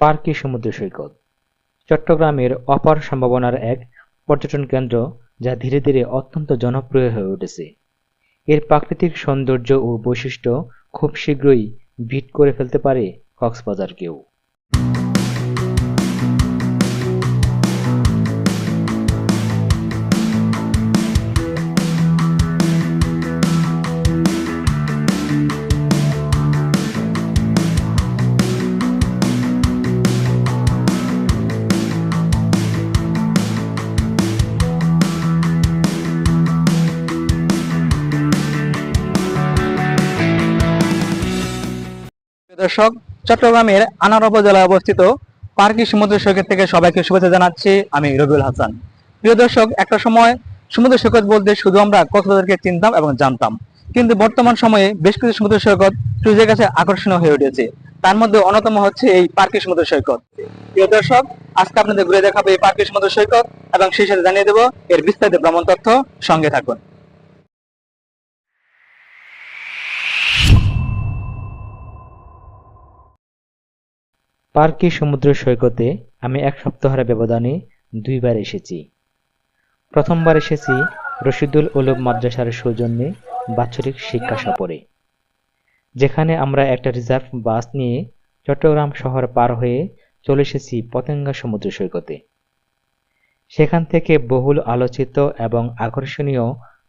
পার্কি সমুদ্র সৈকত। চট্টগ্রামের অপার সম্ভাবনার এক পর্যটন কেন্দ্র যা ধীরে ধীরে অত্যন্ত জনপ্রিয় হয়ে উঠেছে। এর প্রাকৃতিক সৌন্দর্য ও বৈশিষ্ট্য খুব শীঘ্রই ভিট করে ফেলতে পারে কক্সবাজারকেও। দর্শক, চট্টগ্রামের আনার উপজেলায় অবস্থিত পার্কি সমুদ্র সৈকত থেকে সবাইকে শুভেচ্ছা জানাচ্ছি, আমি রবিউল হাসান। প্রিয় দর্শক, একটা সময় সমুদ্র সৈকত বলতে শুধু আমরা কক্সবাজারকে চিনতাম এবং জানতাম, কিন্তু বর্তমান সময়ে বেশ কিছু সমুদ্র সৈকত টুরিস্টের কাছে আকর্ষণীয় হয়ে উঠেছে। তার মধ্যে অন্যতম হচ্ছে এই পার্কি সমুদ্র সৈকত। প্রিয় দর্শক, আজকে আপনাদের ঘুরে দেখাবো এই পার্কি সমুদ্র সৈকত এবং সেই সাথে জানিয়ে দেবো এর বিস্তারিত ভ্রমণ তথ্য। সঙ্গে থাকুন। পার্কি সমুদ্র সৈকতে আমি এক সপ্তাহের ব্যবধানে দুইবার এসেছি। প্রথমবার এসেছি রশিদুল উলুম মাদ্রাসার সৌজন্যে বাৎসরিক শিক্ষা সফরে, যেখানে আমরা একটা রিজার্ভ বাস নিয়ে চট্টগ্রাম শহর পার হয়ে চলে এসেছি পতেঙ্গা সমুদ্র সৈকতে। সেখান থেকে বহুল আলোচিত এবং আকর্ষণীয়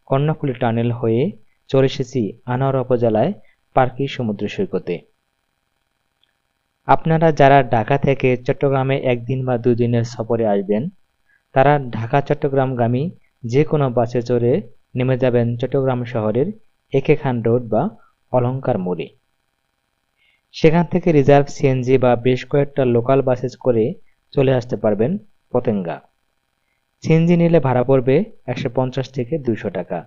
কর্ণফুলী টানেল হয়ে চলে এসেছি আনোয়ারা উপজেলায় পার্কি সমুদ্র সৈকতে। আপনারা যারা ঢাকা থেকে চট্টগ্রামে একদিন বা দুদিনের সফরে আসবেন, তারা ঢাকা চট্টগ্রামগামী যে কোনো বাসে চড়ে নেমে যাবেন চট্টগ্রাম শহরের একে খান রোড বা অলংকার মোড়ে। সেখান থেকে রিজার্ভ সিএনজি বা বেশ কয়েকটা লোকাল বাসে করে চলে আসতে পারবেন পতেঙ্গা। সিএনজি নিলে ভাড়া পড়বে একশো পঞ্চাশ থেকে দুইশো টাকা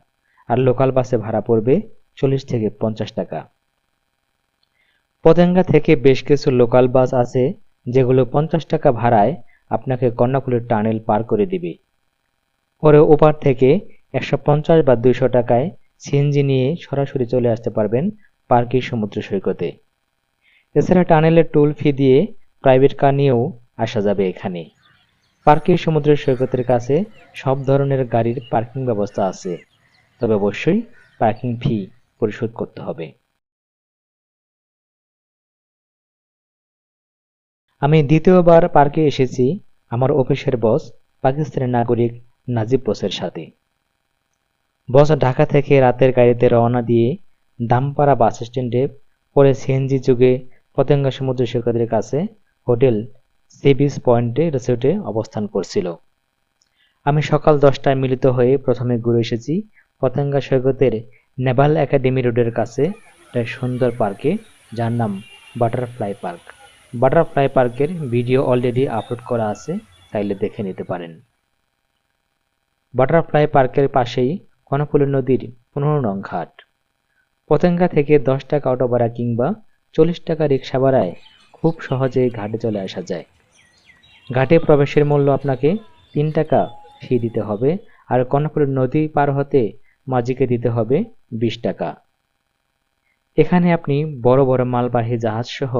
আর লোকাল বাসে ভাড়া পড়বে চল্লিশ থেকে পঞ্চাশ টাকা। পতেঙ্গা থেকে বেশ কিছু লোকাল বাস আছে, যেগুলো পঞ্চাশ টাকা ভাড়ায় আপনাকে কর্ণফুলীর টানেল পার করে দিবে। পরে ওপার থেকে একশো পঞ্চাশ বা দুইশো টাকায় সিএনজি নিয়ে সরাসরি চলে আসতে পারবেন পার্কি সমুদ্র সৈকতে। এছাড়া টানেলের টোল ফি দিয়ে প্রাইভেট কার নিয়েও আসা যাবে এখানে। পার্কি সমুদ্র সৈকতের কাছে সব ধরনের গাড়ির পার্কিং ব্যবস্থা আছে, তবে অবশ্যই পার্কিং ফি পরিশোধ করতে হবে। আমি দ্বিতীয়বার পার্কে এসেছি আমার অফিসের বস, পাকিস্তানের নাগরিক নাজিব বসের সাথে। বস ঢাকা থেকে রাতের গাড়িতে রওনা দিয়ে দামপাড়া বাস স্ট্যান্ডে পরে সিএনজি যুগে পতেঙ্গা সমুদ্র সৈকতের কাছে হোটেল সি বিচ পয়েন্টে রিসোর্টে অবস্থান করছিল। আমি সকাল দশটায় মিলিত হয়ে প্রথমে ঘুরে এসেছি পতেঙ্গা সৈকতের নেভাল একাডেমি রোডের কাছে, একটা সুন্দর পার্কে যার নাম বাটারফ্লাই পার্ক। বাটারফ্লাই পার্কের ভিডিও অলরেডি আপলোড করা আছে, চাইলে দেখে নিতে পারেন। বাটারফ্লাই পার্কের পাশেই কর্ণফুলী নদীর পনেরো নং ঘাট। পতেঙ্গা থেকে দশ টাকা অটো ভাড়া কিংবা চল্লিশ টাকা রিক্সা ভাড়ায় খুব সহজেই ঘাটে চলে আসা যায়। ঘাটে প্রবেশের মূল্য আপনাকে তিন টাকা ফি দিতে হবে আর কর্ণফুলী নদী পার হতে মাঝিকে দিতে হবে বিশ টাকা। এখানে আপনি বড় বড় মালবাহী জাহাজ সহ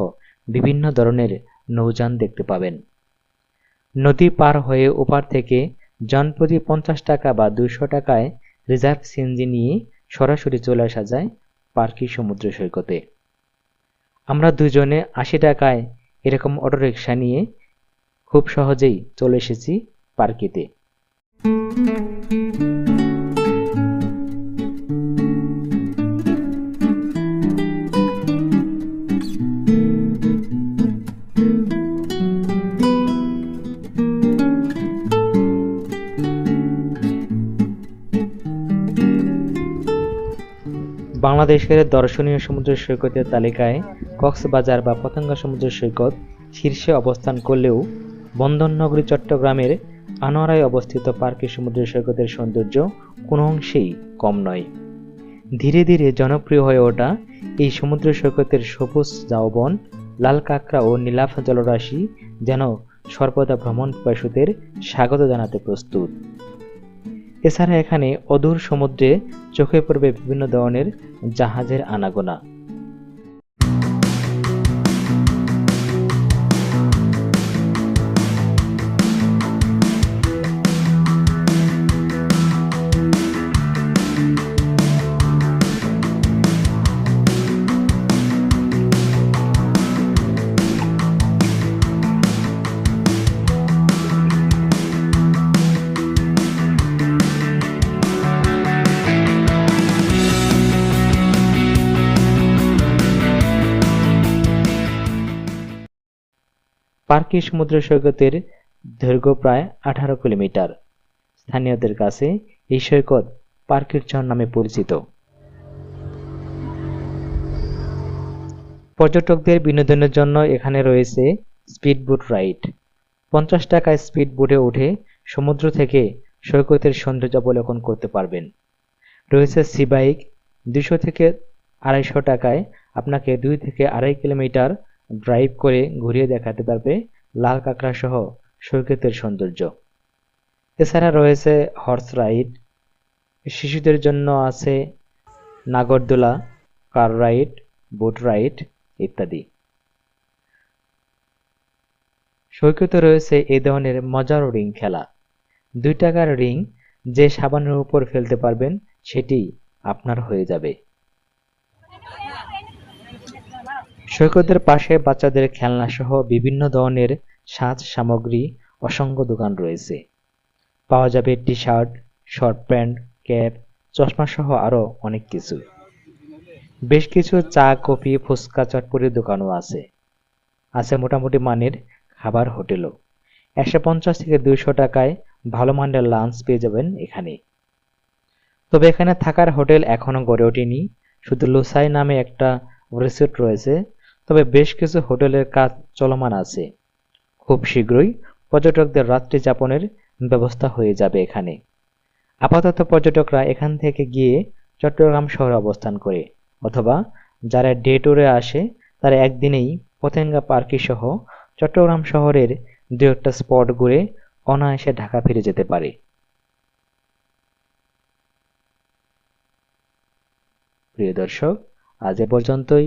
বিভিন্ন ধরনের নৌযান দেখতে পাবেন। নদী পার হয়ে ওপার থেকে জনপ্রতি পঞ্চাশ টাকা বা দুইশো টাকায় রিজার্ভ সিএনজি নিয়ে সরাসরি চলে আসা যায় পার্কি সমুদ্র সৈকতে। আমরা দুজনে আশি টাকায় এরকম অটোরিকশা নিয়ে খুব সহজেই চলে এসেছি পার্কিতে। বাংলাদেশের দর্শনীয় সমুদ্র সৈকতের তালিকায় কক্সবাজার বা পতঙ্গা সমুদ্র সৈকত শীর্ষে অবস্থান করলেও বন্দরনগরী, চট্টগ্রামের আনোয়ারায় অবস্থিত পার্কে সমুদ্র সৈকতের সৌন্দর্য কোনো অংশেই কম নয়। ধীরে ধীরে জনপ্রিয় হয়ে ওঠা এই সমুদ্র সৈকতের সবুজ ঝাউবন লাল কাঁকড়া ও নীলাফ জলরাশি যেন সর্বদা ভ্রমণ পিপাসুদের স্বাগত জানাতে প্রস্তুত। এছাড়া এখানে অদূর সমুদ্রে চোখে পড়বে বিভিন্ন ধরনের জাহাজের আনাগোনা। পার্কি সমুদ্র সৈকতের দৈর্ঘ্য প্রায় আঠারো কিলোমিটার। স্থানীয়দের কাছে এই সৈকত পার্কির চর নামে পরিচিত। পর্যটকদের বিনোদনের জন্য এখানে রয়েছে স্পিডবোট রাইড। পঞ্চাশ টাকায় স্পিড বোটে উঠে সমুদ্র থেকে সৈকতের সৌন্দর্য অবলোকন করতে পারবেন। রয়েছে সি বাইক দুশো থেকে আড়াইশো টাকায় আপনাকে দুই থেকে আড়াই কিলোমিটার ড্রাইভ করে ঘুরিয়ে দেখাতে পারবে লাল কাঁকড়া সহ সৈকতের সৌন্দর্য। এছাড়া রয়েছে হর্স রাইড শিশুদের জন্য আছে নাগরদোলা কার রাইড বোট রাইড ইত্যাদি। সৈকতে রয়েছে এ ধরনের মজার রিং খেলা। দুই টাকার রিং যে সাবানের উপর ফেলতে পারবেন, সেটি আপনার হয়ে যাবে। সৈকতের পাশে বাচ্চাদের খেলনা সহ বিভিন্ন ধরনের সাজ সামগ্রী, অসংখ্য দোকান রয়েছে। পাওয়া যাবে T shirt short pant, cap চশমা সহ আরও অনেক কিছু। বেশ কিছু চা, কফি, ফুচকা, চটপটির দোকানও আছে। আছে মোটামুটি মানের খাবার হোটেলও। একশো পঞ্চাশ থেকে দুইশো টাকায় ভালো মানের লাঞ্চ পেয়ে যাবেন এখানে। তবে এখানে থাকার হোটেল এখনও গড়ে ওঠেনি। শুধু লুসাই নামে একটা রিসোর্ট রয়েছে। তবে বেশ কিছু হোটেলের কাজ চলমান আছে। খুব শীঘ্রই পর্যটকদের রাত্রি যাপনের ব্যবস্থা হয়ে যাবে এখানে। আপাতত পর্যটকরা এখান থেকে গিয়ে চট্টগ্রাম শহরে অবস্থান করে, অথবা যারা ডে ট্যুরে আসে, তারা একদিনেই পতেঙ্গা পার্কি সহ চট্টগ্রাম শহরের দু একটা স্পট ঘুরে অনায়াসে ঢাকা ফিরে যেতে পারে। প্রিয় দর্শক, আজ এ পর্যন্তই।